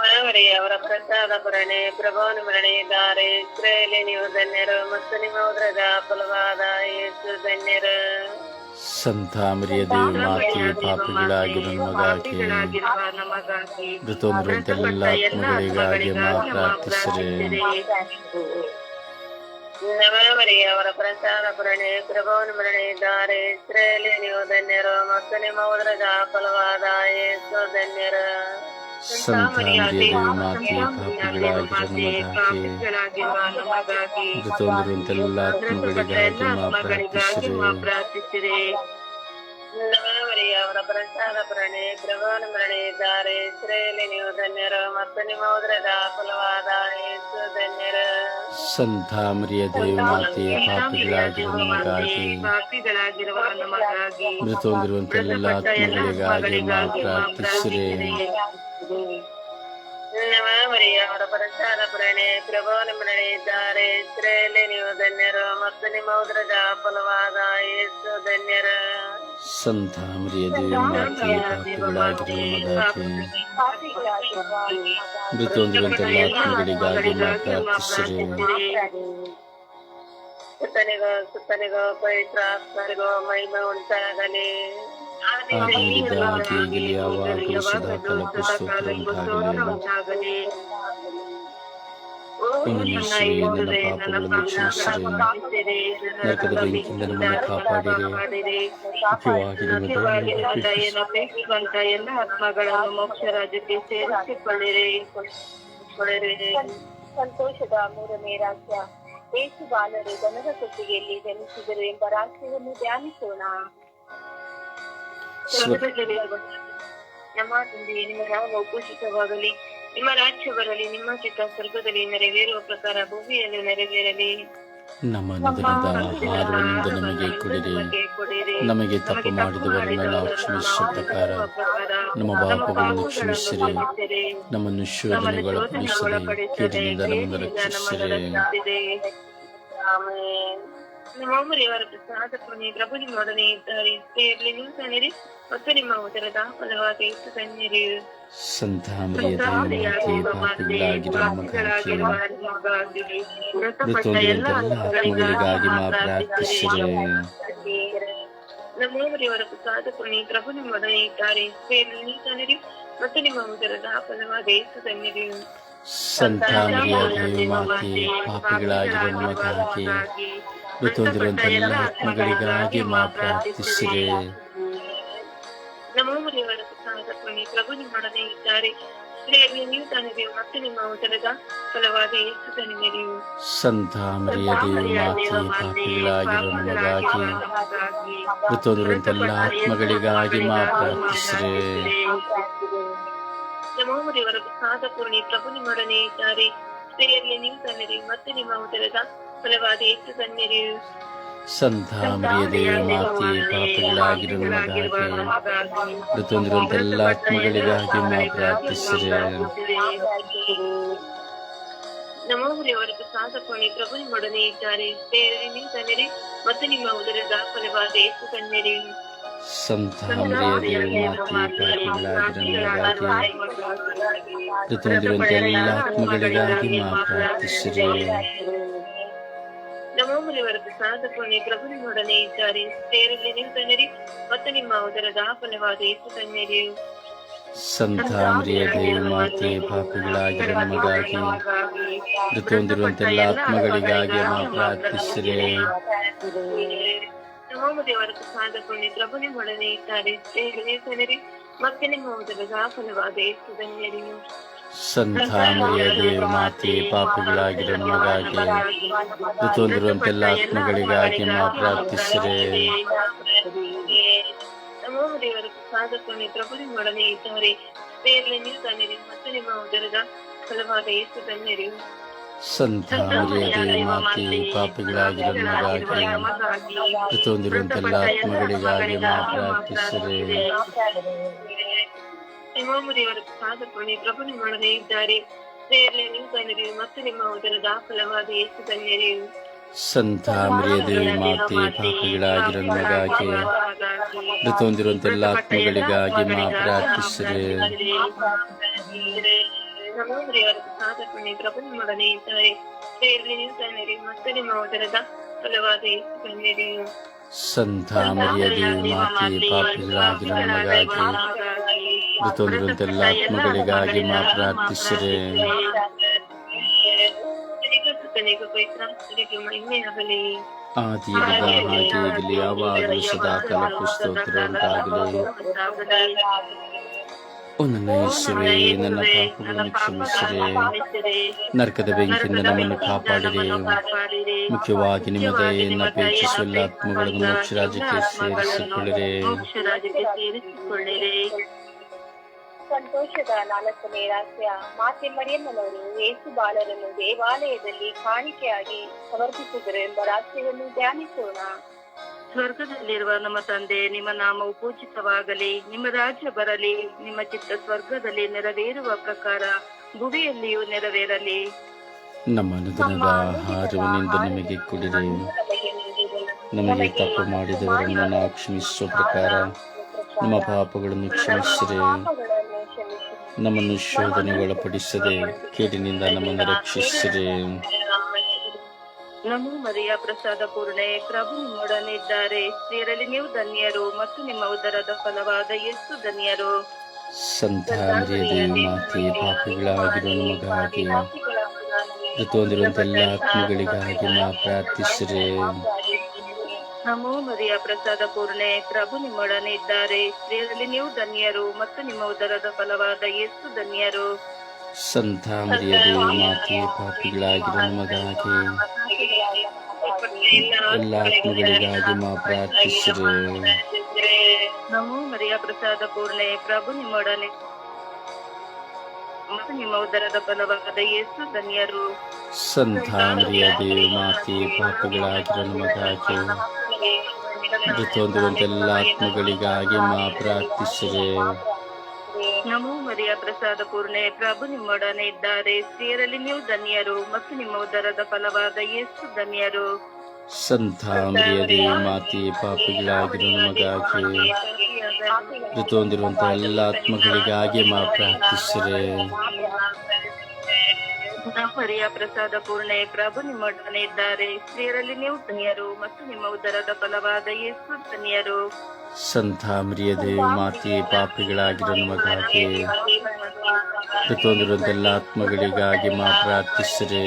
S1: ಪ್ರಾರ್ಥಿಸಿರಿ
S3: ನಮವರಿಗೆ ಅವರ ಪ್ರಸಾದ ಪರಣೆ ಪ್ರಭುವನ್ನು ಮರಣಿದ್ದಾರೆ ಇಸ್ರೇಲಿ ನೀವು ಧನ್ಯರು ಮತ್ತು ನಿಮ್ಮ ಉದರದ ಫಲವಾದ ಯೇಸು ಧನ್ಯರು.
S1: ಸಂತ ಮರಿಯ ದೇವ ಮಾತೆ ಪಾಪಗಳಾಗಿರುವ ನಮಗಾಗಿ ಮೃತೊಂದಿರುವಂತೆಲ್ಲ ಆತ್ಮಗಳಿಗಾಗಿ ಮಾತ್ರ ಪ್ರಾರ್ಥಿಸಿರಿ.
S3: ನಮವರಿಗೆ ಅವರ ಪ್ರಸಾದ ಪರಣೆ ಪ್ರಭುವನ್ನು ಮರಣಿದ್ದಾರೆ ಇಸ್ರೇಲಿ ನೀವು ಧನ್ಯರು ಮತ್ತು ನಿಮ್ಮ ಉದರದ ಫಲವಾದ ಯೇಸು ಧನ್ಯರು.
S1: ಸಂತ ಮರಿಯ ದೇವ ಮಾತೆ ಪಾಪಗಳಾಗಿರುವ ನಮಗಾಗಿ ಮೃತೊಂದಿರುವಂತೆಲ್ಲ ಆತ್ಮಗಳಿಗಾಗಿ ಮಾತ್ರ ಪ್ರಾರ್ಥಿಸಿರಿ
S3: ನಮವರಿಗೆ ಅವರ ಪ್ರಸಾದ ಪ್ರಣೆ ಪ್ರಭುವನ್ನು ಮರಣಿದ್ದಾರೆ ಇಸ್ರೇಲಿ ನೀವು ಧನ್ಯರು ಮತ್ತು ನಿಮ್ಮ ಉದರದ ಫಲವಾದ ಯೇಸು ಧನ್ಯರು
S1: ಸಂತ ಮರಿಯ ದೇವ ಮಾತೆ ಪಾಪಗಳಾಗಿರುವ ನಮಗಾಗಿ ಮೃತೊಂದಿರುವಂತೆಲ್ಲ ಆತ್ಮಗಳಿಗಾಗಿ ಮಾತ್ರ ಪ್ರಾರ್ಥಿಸಿರಿ
S3: ನಮವರಿಗೆ ಅವರ ಪ್ರಸಾದ ಪ್ರಣೆ ಪ್ರಭುವನ್ನು ಮರಣಿದ್ದಾರೆ ಇಸ್ರೇಲಿ ನೀವು ಧನ್ಯರು ಮತ್ತು ನಿಮ್ಮ ಉದರದ ಫಲವಾದ ಯೇಸು ಧನ್ಯರು
S1: ಸಂತ ಮರಿಯ ದೇವ ಮಾತೆ ಪಾಪಗಳಾಗಿರುವ ನಮಗಾಗಿ ಮೃತೊಂದಿರುವಂತೆಲ್ಲ ಆತ್ಮಗಳಿಗಾಗಿ ಮಾತ್ರ ಪ್ರಾರ್ಥಿಸಿರಿ
S3: ಸುತ್ತನಿಗೋ ಸುತ್ತನಿಗೋ ಪವಿತ್ರಾತ್ಮರಿಗೋ ಮಹಿಮೆ ಉಂಟಾಗಲಿ
S1: ಆಗಿದ್ದ ಈಗಲೇ ಯಾವಾಗಲೂ ಸದಾ ಕಾಲ ಉಂಟಾಗಲಿ ನನ್ನ ಪಾಪಗಳನ್ನು ಕ್ಷಮಿಸಿರಿ ನರಕದ ಬೆಂಕಿಯಿಂದ ನಮ್ಮನ್ನು ಕಾಪಾಡಿರಿ. ಮುಖ್ಯವಾಗಿ
S3: ಅಪೇಕ್ಷಿಸುವಂತ ಎಲ್ಲ ಆತ್ಮಗಳನ್ನು ಮೋಕ್ಷ ರಾಜ್ಯಕ್ಕೆ ಸೇರಿಸಿಕೊಳ್ಳಿರಿ.
S2: ಸಂತೋಷದ ಮೂರನೇ ರಾಜ್ಯ. ಏಸು ಬಾಲರು ಜನರ ಕೊಟ್ಟಿಗೆಯಲ್ಲಿ ಜನಿಸಿದರು ಎಂಬ ರಾಜ್ಯವನ್ನು ಧ್ಯಾನಿಸೋಣ.
S3: ನಮ್ಮ ತಂದೆಯೇ ನಿಮ್ಮ ನಾಮ ಉಪೋಷಿತವಾಗಲಿ ನಿಮ್ಮ ರಾಜ್ಯ ಬರಲಿ ನಿಮ್ಮ ಚಿತ್ತ ಸ್ವರ್ಗದಲ್ಲಿ ನೆರವೇರುವ ಪ್ರಕಾರ ಭೂಮಿಯಲ್ಲಿ ನೆರವೇರಲಿ.
S1: ನಮ್ಮ ನಿಧನದ ಆಹಾರವನ್ನು ನಮಗೆ ಕೊಡಿರಿ. ನಮಗೆ ತಪ್ಪು ಮಾಡಿದವರನ್ನು ನಾವು ಕ್ಷಮಿಸುವ ಪ್ರಕಾರ ನಮ್ಮ ಪಾಪಗಳನ್ನು ಕ್ಷಮಿಸಿರಿ. ನಮ್ಮನ್ನು ಶೋಧನೆಗಳ ಪಡಿಸಿರಿ ಕೀಡಿನಿಂದ ನಮ್ಮನ್ನು ರಕ್ಷಿಸಿರಿ.
S3: ನಮ್ಮವರ ಅವರ ಪುಣ್ಯ ಪ್ರಭು ನಿಮ್ಮೊಡನೆ ಇದ್ದಾರೆ. ಇರಲಿ ನಿಮ್ಮ ತನ್ನಿರಿ ಮತ್ತು ನಿಮ್ಮ ಉದರದ ಫಲವಾದ ಇಷ್ಟು ತನ್ನಿರಿ
S1: ಸಂತ ಮರಿಯ ದೇವ ಮಾತೆ ಪಾಪಗಳಾಗಿರುವ ನಮಗಾಗಿ ಮೃತೊಂದಿರುವಂತೆಲ್ಲ ಆತ್ಮಗಳಿಗಾಗಿ ಮಾತ್ರ ಪ್ರಾರ್ಥಿಸಿರಿ.
S3: ನಮ್ಮವರ ಪ್ರಸಾದ ಪುಣ್ಯ ಪ್ರಭು ನಿಮ್ಮೊಡನೆ ಇದ್ದಾರೆ. ಇರಲಿ ನೀವು ತನ್ನಿರಿ ಮತ್ತು ನಿಮ್ಮ ಉದರದ ಫಲವಾದ ಇಷ್ಟು ತನ್ನಿರಿ
S1: ಸಂತ ಮರಿಯ ದೇವ ಮಾತೆ ನಮಗಾಗಿ ಮೃತೊಂದಿರುವಂತೆಲ್ಲ ಆತ್ಮಗಳಿಗಾಗಿ ಮಾ ಪ್ರಾರ್ಥಿಸಿರಿ.
S3: ನಮೋ ಪ್ರಸಾದ ಪುಣ್ಯ ಪ್ರಭು ನಿಮ್ಮೊಡನೆ ಇದ್ದಾರೆ. ನೀವು ತಾನಿದೆ ಮತ್ತೆ ನಿಮ್ಮ ಉದರದ ಫಲವಾದ ಯೇಸು ತನ್ನಿರಿ
S1: ಸಂತ ಮರಿಯ ದೇವ ಪಾಪಗಳಾಗಿರುವ ನಮಗಾಗಿ ಆತ್ಮಗಳಿಗಾಗಿ ಮಾ ಪ್ರಾರ್ಥಿಸಿರಿ.
S3: ನಮೋ ಪ್ರಸಾದ ಪೂರ್ಣಿ ಪ್ರಭು ನಿಮ್ಮೊಡನೆ ಇದ್ದಾರೆ. ಸ್ತ್ರೀಯರಲ್ಲಿ ನೀವು ತನ್ನಿರಿ ಮತ್ತೆ ನಿಮ್ಮ ಉದರದ ಫಲವಾದ ಯೇಸು ತನ್ನಿರಿ
S1: ಸಂತ ಮರಿಯ ದೇವ ಮಾತೆ ಪಾಪಗಳಾಗಿರುವ ನಮಗಾಗಿ ಮೃತೊಂದಿರುವಂತೆಲ್ಲ ಆತ್ಮಗಳಿಗಾಗಿ ಮಾ ಪ್ರಾರ್ಥಿಸಿರಿ
S3: ನಮೋ ದೇವರ ಪ್ರಸಾದ ಪೂರ್ಣಿ ಪ್ರಭು ನಿಮ್ಮೊಡನೆ ಇದ್ದಾರೆ ಸ್ತ್ರೀಯರಲ್ಲಿ ನೀವು ತನ್ನಿರಿ ಮತ್ತು ನಿಮ್ಮ ಉದರದ ಫಲವಾದ ಯೇಸು ತನ್ನಿರಿ
S1: ಸಂತ ಮರಿಯ ದೇವ ಮಾತೆ ಪಾಪಗಳಾಗಿರುವ ನಮಗಾಗಿ ಮೃತೊಂದಿರುವಂತೆಲ್ಲ ಆತ್ಮಗಳಿಗಾಗಿ ಮಾ ಪ್ರಾರ್ಥಿಸಿರಿ
S3: ನಮೋ ದೇವರ ಪ್ರಸಾದ ಪುಣ್ಯ ಪ್ರಭು ನಿಮ್ಮೊಡನೆ ಇದ್ದಾರೆ. ಸ್ತ್ರೀಯರಲ್ಲಿ ನೀವು ತನ್ನಿರಿ ಮತ್ತು ನಿಮ್ಮ ಉದರದ ಫಲವಾದ ಯೇಸು ತನ್ನಿರಿ
S1: ಸಂತ ಮರಿಯ ದೇವ ಮಾತೆ ಪಾಪಗಳಾಗಿರುವ ನಮಗಾಗಿ ಮೃತೊಂದಿರುವಂತೆಲ್ಲ ಆತ್ಮಗಳಿಗಾಗಿ ಪ್ರಾರ್ಥಿಸಿರಿ.
S3: ನಮೋ ದೇವರ ಪ್ರಸಾದ ಪುಣ್ಯ ಪ್ರಭು ನಿಮ್ಮೊಡನೆ ಇದ್ದಾರೆ ತನ್ನಿರಿ ನಿಮ್ಮ ಉದರದ ಫಲವಾದ ಎಷ್ಟು
S1: ಸಂತ ಮರಿಯದೆ ಮಾತೆ ಪಾಪಿಗಳಾಗಿರೋ ನಮಗಾಗಿ ಋತುವಂದಿರುವಂತೆಲ್ಲ ಆತ್ಮಗಳಿಗಾಗಿ ಮಾ ಪ್ರಾರ್ಥಿಸಿರೆ.
S4: ಸಾಧಕನೇ ಬೇರೆ ನೀವು ತನ್ನಿರಿ ಮತ್ತು ನಿಮ್ಮ ಉದರದ ಫಲವಾದ ಯೇಸು ತನ್ನಿರಿ
S1: ಸಂತ ಮರಿಯದೆ ಮಾತೆ ಪಾಪಿಗಳಾಗಿರೋ ನಮಗಾಗಿ ಋತುವಂದಿರುವಂತೆಲ್ಲ ಆತ್ಮಗಳಿಗಾಗಿ ಮಾ ಪ್ರಾರ್ಥಿಸಿರೆ.
S4: ನಮೋ ದೇವರ ಪ್ರಭುನಿ ಮಾಡದೇ ಇದ್ದಾರೆ. ಬೇರೆ ನೀವು ತನ್ನಿರಿ ಮತ್ತು ನಿಮ್ಮ ಉದರದ ಫಲವಾದ ಯೇಸು ತನ್ನಿರಿ
S1: ಸಂತ ಮರಿಯದೆ ಮಾತೆ ಪಾಪಿಗಳಾಗಿರೋ ಹೊಂದಿರುವಂತ ಎಲ್ಲ ಆತ್ಮಗಳಿಗಾಗಿ ಮಾ
S4: ಪ್ರಾರ್ಥಿಸಿದೆ ನಿಮ್ಮೊಡನೆ ಇದ್ದಾರೆ. ನೀವು ತನ್ನಿರಿ ಮತ್ತು ನಿಮ್ಮ ಉದರದ ಫಲವಾದ ಯೇಸು ತನ್ನಿರಿ
S1: ಸಂತ ಮರಿಯದೆ ಮಾತೆ ಪಾಪಿಗಳಾಗಿರೋ ನಮಗಾಗಿ ಋತುವಂದಿರುವಂತೆಲ್ಲ ಆತ್ಮಗಳಿಗಾಗಿ ಮಾ ಪ್ರಾರ್ಥಿಸಿರೆ ಆದಿಯಿಂದ ಹಾಗೆ ಆಗಲಿ ಯಾವಾಗಲೂ ಸದಾ ಕಾಲಕ್ಕೂ ಸ್ತೋತ್ರ ಉಂಟಾಗಲಿ. ಓ ನನ್ನ ಯೇಸುವೆ ನನ್ನ ಪಾಪಗಳನ್ನು ಕ್ಷಮಿಸಿರೆ. ನರಕದ ಬೆಂಕಿಯಿಂದ ನಮ್ಮನ್ನು ಕಾಪಾಡಿರಿ. ಮುಖ್ಯವಾಗಿ ನಿಮ್ಮ ದಯೆಯನ್ನು ಅಪೇಕ್ಷಿಸುವ ಆತ್ಮಗಳನ್ನು ಮೋಕ್ಷ ರಾಜ್ಯಕ್ಕೆ ಸೇರಿಸಿಕೊಳ್ಳಿರಿ.
S2: ಸಂತೋಷದ ನಾಲ್ಕನೇ ರಾತ್ರಿಯ ಮಾತೆ ಮರಿಯಮ್ಮನವರು ಯೇಸು ಬಾಲರನ್ನು ದೇವಾಲಯದಲ್ಲಿ ಕಾಣಿಕೆಯಾಗಿ ಸಮರ್ಪಿಸಿದರು ಎಂಬ ರಾತ್ರಿಯನ್ನು ಧ್ಯಾನಿಸೋಣ.
S4: ಸ್ವರ್ಗದಲ್ಲಿರುವ ನಮ್ಮ ತಂದೆ ನಿಮ್ಮ ನಾಮವು ಪೂಜಿತವಾಗಲಿ ನಿಮ್ಮ ರಾಜ್ಯ ಬರಲಿ ನಿಮ್ಮ ಚಿತ್ತ ಸ್ವರ್ಗದಲ್ಲಿ ನೆರವೇರುವ ಪ್ರಕಾರ ಭುವಿಯಲ್ಲಿಯೂ ನೆರವೇರಲಿ.
S1: ನಮ್ಮ ಅನುದಿನದ ಆಹಾರವನ್ನಿಂದ ನಮಗೆ ಕೊಡಿರಿ. ನಮಗೆ ತಪ್ಪು ಮಾಡಿದವರನ್ನು ನಾವು ಕ್ಷಮಿಸುವ ಪ್ರಕಾರ ನಮ್ಮ ಪಾಪಗಳನ್ನು ಕ್ಷಮಿಸಿರಿ. ನಮ್ಮನ್ನು ಶೋಧನೆಗೆ ಒಳಪಡಿಸದೆ ಕೇಡಿನಿಂದ ನಮ್ಮನ್ನು ರಕ್ಷಿಸಿರಿ.
S4: ನಮೋ ಮರಿಯ ಪ್ರಸಾದ ಪೂರ್ಣೆ ಪ್ರಭು ನಿಮ್ಮೊಡನೆ ಇದ್ದಾರೆ ಸ್ತ್ರೀಯರಲ್ಲಿ ನೀವು ಧನ್ಯರು ಮತ್ತು ನಿಮ್ಮ ಉದರದ ಫಲವಾದ ಎಷ್ಟು ಧನ್ಯರು.
S1: ಸಂತ ಮಾತೆ ಪಾಪಿಗಳಾಗಿರೋ ನಮಗಾಗಿ ಎಲ್ಲ ಆತ್ಮಗಳಿಗಾಗಿ ನಾ ಪ್ರಾರ್ಥಿಸಿರೆ.
S4: ನಮೋ ಮರಿಯ ಪ್ರಸಾದ ಪೂರ್ಣೆ ಪ್ರಭು ನಿಮ್ಮೊಡನೆ ಇದ್ದಾರೆ ಸ್ತ್ರೀಯರಲ್ಲಿ ನೀವು ಧನ್ಯರು ಮತ್ತು ನಿಮ್ಮ ಉದರದ ಫಲವಾದ ಯೇಸು ಧನ್ಯರು.
S1: ಸಂತ ಮರಿಯ ಮಾತೆ ಪಾಪಿಗಳಾಗಿರೋ ನಮಗಾಗಿ ಎಲ್ಲ ಆತ್ಮಗಳಿಗಾಗಿ ಮಾ ಪ್ರಾರ್ಥಿಸಿರೆ.
S4: ನಮೋ ಮರಿಯ ಪ್ರಸಾದ ಪೂರ್ಣೆ ಪ್ರಭು ನಿಮ್ಮೊಡನೆ ಮತ್ತು ನಿಮ್ಮ ಉದರದ ಫಲವಾದ ಯೇಸು ಧನ್ಯರು.
S1: ಸಂತ ದೇವಿ ಮಾತೆ ಪಾಪಿಗಳಾಗಿರೋ ನಮಗಾಗಿ. ಋತುವಂದಿರುವಂತೆಲ್ಲ ಆತ್ಮಗಳಿಗಾಗಿ ಮಾ ಪ್ರಾರ್ಥಿಸಿದೆ
S4: ನಮೋ ಮರಿಯ ಪ್ರಸಾದ ಪೂರ್ಣೆ. ಪ್ರಭು ನಿಮ್ಮೊಡನೆ ಇದ್ದಾರೆ. ಸ್ತ್ರೀಯರಲ್ಲಿ ನೀವು ಧನ್ಯರು ಮತ್ತು ನಿಮ್ಮ ಉದರದ ಫಲವಾದ ಯೇಸು ಧನ್ಯರು.
S1: ಸಂತ ಮರಿಯದೆ ಮಾತೆ ಪಾಪಿಗಳಾಗಿರೋ ನಮಗಾಗಿ. ಹೊಂದಿರುವಂತಹ ಎಲ್ಲ ಆತ್ಮಗಳಿಗಾಗಿ ಮಾ ಪ್ರಾರ್ಥಿಸಿರೆ.
S4: ಮರಿಯ ಪ್ರಸಾದ ಪೂರ್ಣೆ ಪ್ರಭು ನಿಮ್ಮೊಡನೆ ಇದ್ದಾರೆ ಸ್ತ್ರೀಯರಲ್ಲಿ ನೀವು ಧನ್ಯರು ಮತ್ತು ನಿಮ್ಮ ಉದರದ ಫಲವಾದ ಯೇಸು ಧನ್ಯರು.
S1: ಸಂತ ಮರಿಯದೆ ಮಾತೆ ಪಾಪಿಗಳಾಗಿರೋ ನಮಗಾಗಿ ಎಲ್ಲ ಆತ್ಮಗಳಿಗಾಗಿ ಮಾತ್ರ ಪ್ರಾರ್ಥಿಸಿರೆ.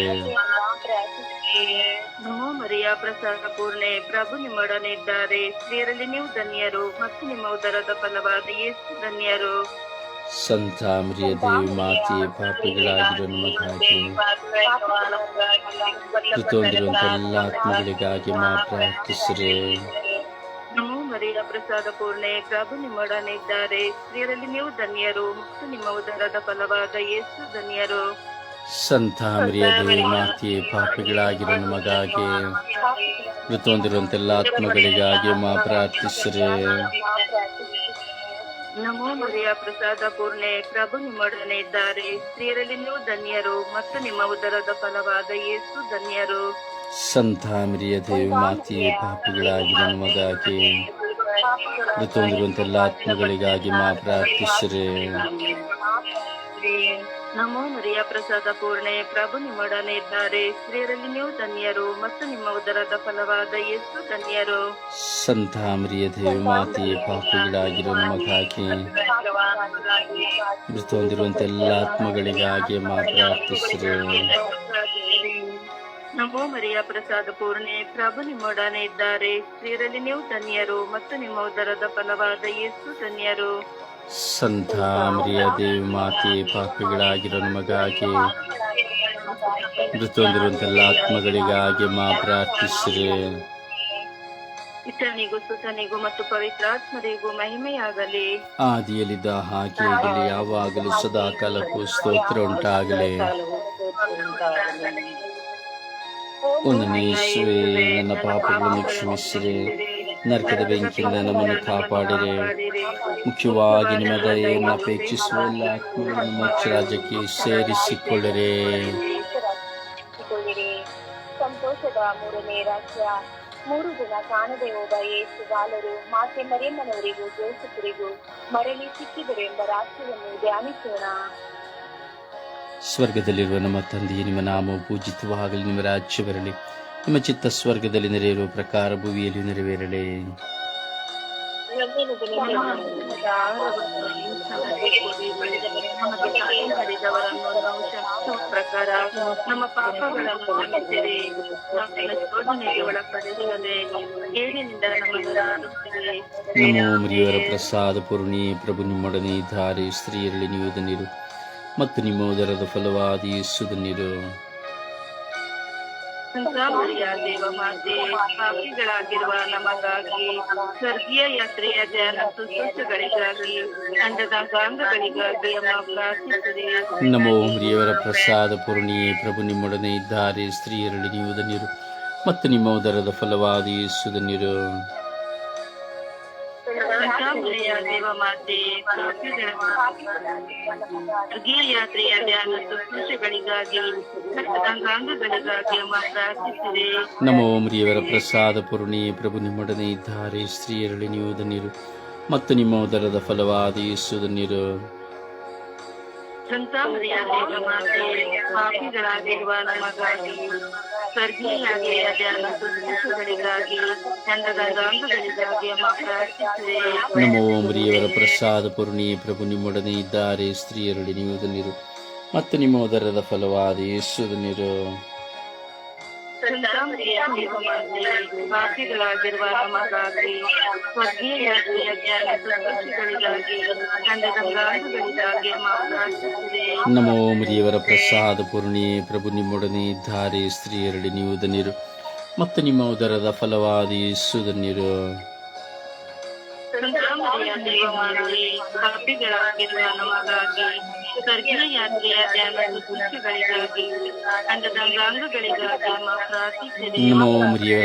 S4: ನಮೋ ಮರಿಯ ಪ್ರಸಾದ ಪೂರ್ಣೆ ಪ್ರಭು ನಿಮ್ಮೊಡನೆ ಇದ್ದಾರೆ ಸ್ತ್ರೀಯರಲ್ಲಿ ನೀವು ಧನ್ಯರು ಮತ್ತು ನಿಮ್ಮ ಉದರದ ಫಲವಾದ ಯೇಸು ಧನ್ಯರು.
S1: ಸಂತ ದೇವಿ ಮಾತೆ ಪಾಪಿಗಳಾಗಿರೋ ನಮಗಾಗಿ ಋತುವಂದಿರುವಂತೆಲ್ಲ ಆತ್ಮಗಳಿಗಾಗಿ ಮಾ ಪ್ರಾರ್ಥಿಸಿರೆ.
S4: ನಮೋ ಮರಿಯ ಪ್ರಸಾದ ಪೂರ್ಣೆ ಪ್ರಭು ನಿಮ್ಮೊಡನೆ ಇದ್ದಾರೆ. ಸ್ತ್ರೀಯರಲ್ಲಿ ನೀವು ಧನ್ಯರು ಮತ್ತು ನಿಮ್ಮ ಉದರದ ಫಲವಾದ ಯೇಸು ಧನ್ಯರು.
S1: ಸಂತ ದೇವಿ ಮಾತೆ ಪಾಪಿಗಳಾಗಿರೋ ನಮಗಾಗಿ ಋತುವಂದಿರುವಂತೆಲ್ಲ ಆತ್ಮಗಳಿಗಾಗಿ ಮಾ ಪ್ರಾರ್ಥಿಸಿರೆ.
S4: ನಮೋ ಮರಿಯ ಪ್ರಸಾದ ಪೂರ್ಣೆ ಪ್ರಭು ನಿಮ್ಮೊಡನೆ ಇದ್ದಾರೆ. ಸ್ತ್ರೀಯರಲ್ಲಿ ನೀವು ಧನ್ಯರು ಮತ್ತು ನಿಮ್ಮ ಉದರದ ಫಲವಾದ ಯೇಸು ಧನ್ಯರು.
S1: ಸಂತ ಮರಿಯದೆ ಮಾತಿ ಪಾಪಿಗಳಾಗಿರೋ ನಮಗಾಗಿ ಋತುವಂದಿರುವಂತೆಲ್ಲ ಆತ್ಮಗಳಿಗಾಗಿ ಮಾ ಪ್ರಾರ್ಥಿಸಿರೆ.
S4: ನಮೋ ಮರಿಯ ಪ್ರಸಾದ ಪೂರ್ಣೆ ಪ್ರಭು ನಿಮ್ಮೊಡನೆ ಇದ್ದಾರೆ ಸ್ತ್ರೀಯರಲ್ಲಿ ನೀವು ಧನ್ಯರು ಮತ್ತು ನಿಮ್ಮ ಉದರದ ಫಲವಾದ ಯೇಸು ಧನ್ಯರು.
S1: ಸಂತ ಮರಿಯ ದೇವಿ ಮಾತೆಯೇ ಪಾಪಿಗಳಾಗಿರೋ ನಮಗಾಗಿ ಋತುವಂದಿರುವಂತೆಲ್ಲ ಆತ್ಮಗಳಿಗಾಗಿ ಮಾ ಪ್ರಾರ್ಥಿಸಿರೆ.
S4: ನಮೋ ಮರಿಯ ಪ್ರಸಾದ ಪೂರ್ಣೆ ಪ್ರಭು ನಿಮ್ಮೊಡನೆ ಇದ್ದಾರೆ ಸ್ತ್ರೀಯರಲ್ಲಿ ನೀವು ಧನ್ಯರು ಮತ್ತು ನಿಮ್ಮ ಉದರದ ಫಲವಾದ ಯೇಸು ಧನ್ಯರು.
S1: ಸಂತ ಮರಿಯ ದೇವಿ ಮಾತೆ ಪಾಪಿಗಳಾಗಿರೋ ನಮಗಾಗಿ ಮೃತ ಹೊಂದಿರುವಂತೆಲ್ಲ ಆತ್ಮಗಳಿಗಾಗಿ ಮಾ ಪ್ರಾರ್ಥಿಸಿರಿ.
S2: ಇತನಿಗೂ ಸುತನಿಗೂ ಮತ್ತು ಪವಿತ್ರಾತ್ಮರಿಗೂ ಮಹಿಮೆಯಾಗಲಿ.
S1: ಆದಿಯಲ್ಲಿದ್ದ ಹಾಗೆ ಯಾವಾಗಲೂ ಸದಾ ಕಾಲಕ್ಕೂ ಸ್ತೋತ್ರ ಉಂಟಾಗಲಿ. ಒಂದನೇ ನನ್ನ ಪಾಪಗಳನ್ನು ಕ್ಷಮಿಸಿರಿ. ನರಕದ ಬೆಂಕಿಯಿಂದ ನಮ್ಮನ್ನು ಕಾಪಾಡಿರಿ. ಮುಖ್ಯವಾಗಿ ನಿಮ್ಮ ದಯೆಯನ್ನು ಅಪೇಕ್ಷಿಸುವ ಮೋಕ್ಷ ರಾಜ್ಯಕ್ಕೆ ಸೇರಿಸಿಕೊಳ್ಳಿರಿ.
S2: ಸಂತೋಷದ ಮೂರನೇ ರಹಸ್ಯ ಮೂರು ದಿನ ಕಾಣದೆ ಹೋದ ಯೇಸು ಬಾಲರು ಮಾತೆ ಮರಿಯಮ್ಮನವರಿಗೂ ಜೋಸಫರಿಗೂ ಮರಳಿ ಸಿಕ್ಕಿದರು ಎಂಬ ರಾಷ್ಟ್ರವನ್ನು ಧ್ಯಾನಿಸೋಣ.
S1: ಸ್ವರ್ಗದಲ್ಲಿರುವ ನಮ್ಮ ತಂದೆಯೇ ನಿಮ್ಮ ನಾಮವು ಪೂಜಿತವಾಗಲಿ ನಿಮ್ಮ ರಾಜ್ಯ ಬರಲಿ. ನಿಮ್ಮ ಚಿತ್ತ ಸ್ವರ್ಗದಲ್ಲಿ ನೆರೆಯಿರುವ ಪ್ರಕಾರ ಭುವಿಯಲ್ಲಿ ನೆರವೇರಲಿ.
S2: ಪ್ರಕಾರ ನಮ್ಮ ಪಾಪಗಳನ್ನು ಶೋಧನೆಗೆ ಒಳಪಡಿಸದೆ ಏಳಿನಿಂದ ನಮ್ಮನ್ನು
S1: ಮುರಿಯವರ ಪ್ರಸಾದ ಪೂರ್ಣಿ ಪ್ರಭು ನಿಮ್ಮೊಡನೆ ಇದ್ದಾರೆ ಸ್ತ್ರೀಯರಲ್ಲಿ ನೀವು ಧನ್ಯರು ಮತ್ತು ನಿಮ್ಮ ಉದರದ ಫಲವಾದಿ ಯೇಸು ನಮೋ ಮುರಿಯವರ ಪ್ರಸಾದ ಪೂರ್ಣಿಯೇ, ಪ್ರಭು ನಿಮ್ಮೊಡನೆ ಇದ್ದಾರೆ. ಸ್ತ್ರೀಯರಲ್ಲಿ ನೀವು ಧನ್ಯರು, ಮತ್ತು ನಿಮ್ಮ ಉದರದ ಫಲವಾದ ಯೇಸು
S2: ಮಾತೆ ಪಾಪಿಗಳ ಸ್ವರ್ಗೀಯ ಯಾತ್ರೆಯ ಧ್ಯಾನ ಸುಸೂಚಗಳಿಗಾಗಿ ಅಂಡದ ಗಾಂಗಗಳಿಗಾಗಿ ಅಮ್ಮ ಪ್ರಾರ್ಥಿಸಿರಿ.
S1: ನಮೋ ಮುರಿಯವರ ಪ್ರಸಾದ ಪೂರ್ಣಿ ಪ್ರಭು ನಿಮ್ಮೊಡನೆ ಇದ್ದಾರೆ. ಸ್ತ್ರೀಯರಲ್ಲಿ ನೀವು ಧನ್ಯರು. ಮತ್ತು ನಿಮ್ಮ ಉದರದ ಫಲವಾದ ಯೇಸು ಧನ್ಯರು.
S2: ಸಂತಾಮರಿಯ ದೇವ ಮಾತೆ ಪಾಪಿಗಳಾಗಿರುವ ನಮಗಾಗಿ ಸ್ವರ್ಗೀಯ ಯಾತ್ರೆಯ ಧ್ಯಾನ ಸುಸೂಚಗಳಿಗಾಗಿ ಅಂಡದ ಗಾಂಗಗಳಿಗಾಗಿ
S1: ನಮೋ ಮುರಿಯವರ ಪ್ರಸಾದ ಪೂರ್ಣಿ ಪ್ರಭು ನಿಮ್ಮೊಡನೆ ಇದ್ದಾರೆ. ಸ್ತ್ರೀಯರಲ್ಲಿ ನೀವು ಮತ್ತು ನಿಮ್ಮ ಉದರದ ಫಲವಾದ
S2: ಯೇಸುದ ಮಾತೆ ಪಾಪಿಗಳಾಗಿರುವ ನಮಗಾಗಿ ಸ್ವರ್ಗೀಯ
S1: ನಮೋ ಪ್ರಸಾದ ಪೂರ್ಣಿ, ಪ್ರಭು ನಿಮ್ಮೊಡನೆ ಇದ್ದಾರೆ ಸ್ತ್ರೀಯರಡಿ ನೀವು ಧನ್ಯರು. ಮತ್ತು ನಿಮ್ಮ ಉದರದ ಫಲವಾದಿ
S2: ಸುಧನ್ಯರು ಪಾಪಿಗಳಾಗಿರುವ ನಮಗಾಗಿ.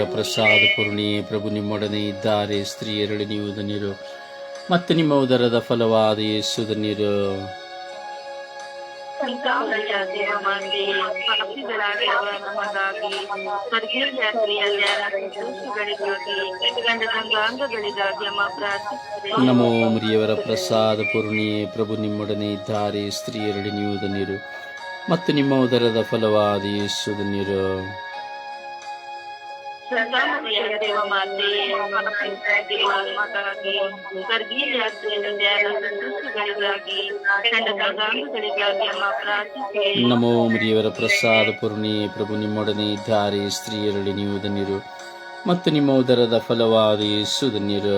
S1: ಪ್ರಸಾದ ಪೂರ್ಣಿ ಪ್ರಭು ನಿಮ್ಮೊಡನೆ ಇದ್ದಾರೆ ಸ್ತ್ರೀಯರಲ್ಲಿ ನೀವು ಧನ್ಯರು ಮತ್ತು ನಿಮ್ಮ ಉದರದ ಫಲವಾದ ಯೇಸು ಧನ್ಯರು ನಮೋ ಮುರಿಯವರ ಪ್ರಸಾದ ಪೂರ್ಣಿ, ಪ್ರಭು ನಿಮ್ಮೊಡನೆ ಇದ್ದಾರೆ ಸ್ತ್ರೀಯರಡಿ ನೀವು ಧನ್ಯರು ಮತ್ತು ನಿಮ್ಮ ಉದರದ ಫಲವಾದ ಯೇಸು ಧನ್ಯರು. ನಮೋ ಮುದಿಯವರ ಪ್ರಸಾದ ಪೂರ್ಣಿ ಪ್ರಭು ನಿಮ್ಮೊಡನೆ ಇದ್ದಾರೆ ಸ್ತ್ರೀಯರಲ್ಲಿ ನೀವು ಧನ್ಯರು ಮತ್ತು ನಿಮ್ಮ ಉದರದ ಫಲವಾದ ಯೇಸು ಧನ್ಯರು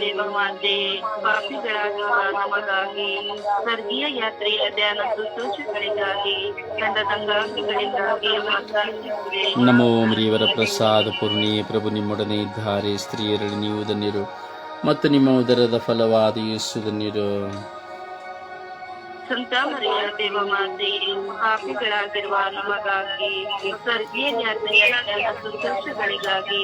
S2: ದೇವ ಮಾತೆ ಪಾಪಿಗಳಾಗಿರುವ ನಮಗಾಗಿ ಸ್ವರ್ಗೀಯ ಯಾತ್ರೆಯ ಧ್ಯಾನ
S1: ನಮೋ ಮರಿಯವರ ಪ್ರಸಾದ ಪೂರ್ಣಿ ಪ್ರಭು ನಿಮ್ಮೊಡನೆ ಇದ್ದಾರೆ. ಸ್ತ್ರೀಯರಲ್ಲಿ ನೀವು ಧನ್ಯರು ಮತ್ತು ನಿಮ್ಮ ಉದರದ ಫಲವಾದ ಯೇಸು ಧನ್ಯರು.
S2: ಸಂತಾಮರಿಯ ದೇವ ಮಾತೆ ಪಾಪಿಗಳಾಗಿರುವ ನಮಗಾಗಿ ಸ್ವರ್ಗೀಯ ಜ್ಞಾನ ಸಂತೋಷಗಳಿಗಾಗಿ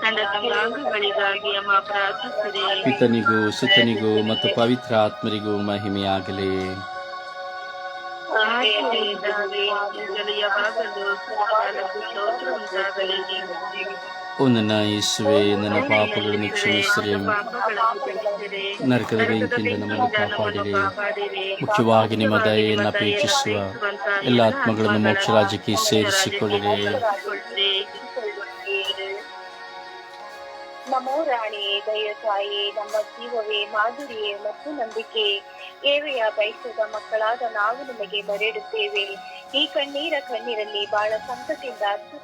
S2: ತಂಡ ಅಂಗಾಂಗಗಳಿಗಾಗಿ ಅಮ್ಮ ಪ್ರಾರ್ಥಿಸಿದೆ.
S1: ಪಿತನಿಗೂ ಸುತನಿಗೂ ಮತ್ತು ಪವಿತ್ರ ಆತ್ಮರಿಗೂ ಮಹಿಮೆಯಾಗಲಿ.
S2: ಯಾವಾಗಲೂ ಸ್ತೋತ್ರ ಉಂಟಾಗಲಿ
S1: ಓ ನನ್ನ ನನ್ನ ಪಾಪಗಳನ್ನು ಕ್ಷಮಿಸಿರಿ. ನರಕದ ಬೆಂಕಿಯಿಂದ ನಮ್ಮನ್ನು ಕಾಪಾಡಿರಿ. ಮುಖ್ಯವಾಗಿ ನಿಮ್ಮ ದಯೆಯನ್ನು ಅಪೇಕ್ಷಿಸುವ ಎಲ್ಲ ಆತ್ಮಗಳನ್ನು ಮೋಕ್ಷ ರಾಜ್ಯಕ್ಕೆ ಸೇರಿಸಿಕೊಳ್ಳಿರಿ
S2: ನಮೋ ರಾಣಿ, ದಯ ತಾಯಿ, ನಮ್ಮ ಜೀವವೇ ಮಾಧುರಿಯೇ ಮತ್ತು ನಂಬಿಕೆ. ಏವೆಯ ಬಯಸದ ಮಕ್ಕಳಾದ ನಾವು ನಿಮಗೆ ಬರೆಡುತ್ತೇವೆ ಈ ಕಣ್ಣೀರ ಕಣ್ಣೀರಲ್ಲಿ ಬಹಳ ಸಂತತಿಯಿಂದ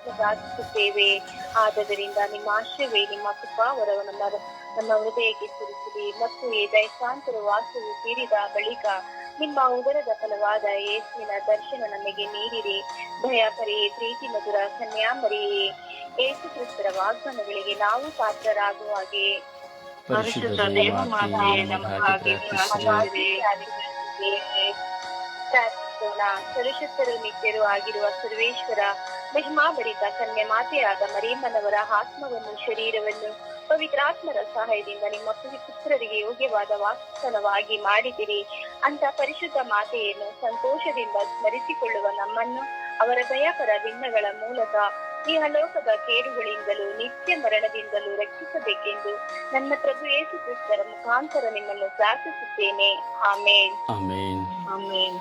S2: ಪ್ರಾರ್ಥಿಸುತ್ತೇವೆ. ಆದದರಿಂದ ನಿಮ್ಮ ಆಶ್ರಯವೇ ನಿಮ್ಮ ಕೃಪಾವರವು ನಮ್ಮ ನಮ್ಮ ಹೃದಯಕ್ಕೆ ಸುರಿಸಿರಿ ಮತ್ತು ಈ ದೈಸಾಂತರ ವಾಸವು ತೀರಿದ ಬಳಿಕ ನಿಮ್ಮ ಉದರದ ಫಲವಾದ ಯೇಸುವಿನ ದರ್ಶನ ನಮಗೆ ನೀಡಿರಿ. ದಯಾಪರಿ ಪ್ರೀತಿ ಮಧುರ ಕನ್ಯಾಮರಿಯೇ ಯೇಸು ಕ್ರಿಸ್ತರ ವಾಗ್ದಾನಗಳಿಗೆ ನಾವು ಪಾತ್ರರಾಗುವ ಹಾಗೆ.
S1: ಪರಿಶುದ್ಧ ದೇವಮಾತೆ ನಮಗಾಗಿ ಪ್ರಾರ್ಥಿಸಿರಿ
S2: ಪ್ರಾರ್ಥಿಸೋಣ ಸುರಕ್ಷಿತರು ನಿತ್ಯರು ಆಗಿರುವ ಸರ್ವೇಶ್ವರ ಮಹಿಮಾಭರಿತ ಕನ್ಯೆ ಮಾತೆಯಾದ ಮರೇಮ್ಮನವರ ಆತ್ಮವನ್ನು ಶರೀರವನ್ನು ಪವಿತ್ರಾತ್ಮರ ಸಹಾಯದಿಂದ ನಿಮ್ಮ ಪುತ್ರರಿಗೆ ಯೋಗ್ಯವಾದ ವಾಸ್ತವವಾಗಿ ಮಾಡಿದಿರಿ. ಅಂತ ಪರಿಶುದ್ಧ ಮಾತೆಯನ್ನು ಸಂತೋಷದಿಂದ ಸ್ಮರಿಸಿಕೊಳ್ಳುವ ನಮ್ಮನ್ನು ಅವರ ದಯಾಪರ ದಿನಗಳ ಮೂಲಕ ಈ ಅಲೋಕದ ಕೇಡುಗಳಿಂದಲೂ ನಿತ್ಯ ಮರಣದಿಂದಲೂ ರಕ್ಷಿಸಬೇಕೆಂದು ನನ್ನ ಪ್ರಭು ಯೇಸು ಕ್ರಿಸ್ತರ ಮುಖಾಂತರ ನಿಮ್ಮನ್ನು ಪ್ರಾರ್ಥಿಸುತ್ತೇನೆ. ಆಮೇನ್.
S1: ಆಮೇನ್.
S3: ಆಮೇನ್.